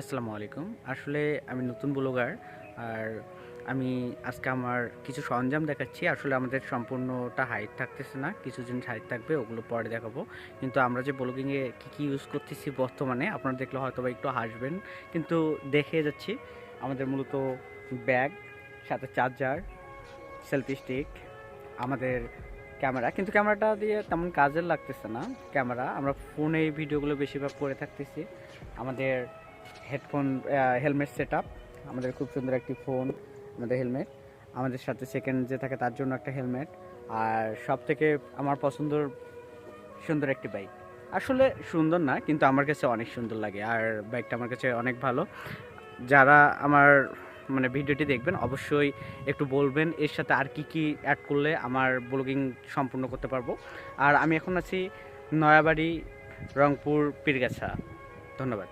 আসসালামু আলাইকুম। আসলে আমি নতুন ব্লগার আর আমি আজকে আমার কিছু সরঞ্জাম দেখাচ্ছি। আসলে আমাদের সম্পূর্ণটা হাইট থাকতেছে না কিছু জিনিস হাইট থাকবে, ওগুলো পরে দেখাবো। কিন্তু আমরা যে ব্লগিংয়ে কী কী ইউজ করতেছি বর্তমানে, আপনারা দেখলে হয়তো বা একটু হাসবেন। কিন্তু দেখে যাচ্ছি, আমাদের মূলত ব্যাগ, সাথে চার্জার সেলফি স্টিক আমাদের ক্যামেরা। কিন্তু ক্যামেরাটা দিয়ে তেমন কাজের লাগতেছে না, ক্যামেরা। আমরা ফোনে ভিডিওগুলো বেশিরভাগ করে থাকতেছি। আমাদের হেডফোন হেলমেট সেট আমাদের খুব সুন্দর একটি ফোন, আমাদের হেলমেট। আমাদের সাথে সেকেন্ড যে থাকে তার জন্য একটা হেলমেট। আর সব থেকে আমার পছন্দর সুন্দর একটি বাইক আসলে সুন্দর না, কিন্তু আমার কাছে অনেক সুন্দর লাগে। আর বাইকটা আমার কাছে অনেক ভালো। যারা আমার মানে ভিডিওটি দেখবেন, অবশ্যই একটু বলবেন এর সাথে আর কি কি অ্যাড করলে আমার ব্লগিং সম্পূর্ণ করতে পারব। আর আমি এখন আছি নয়াবাড়ি, রংপুর, পীরগাছা। ধন্যবাদ।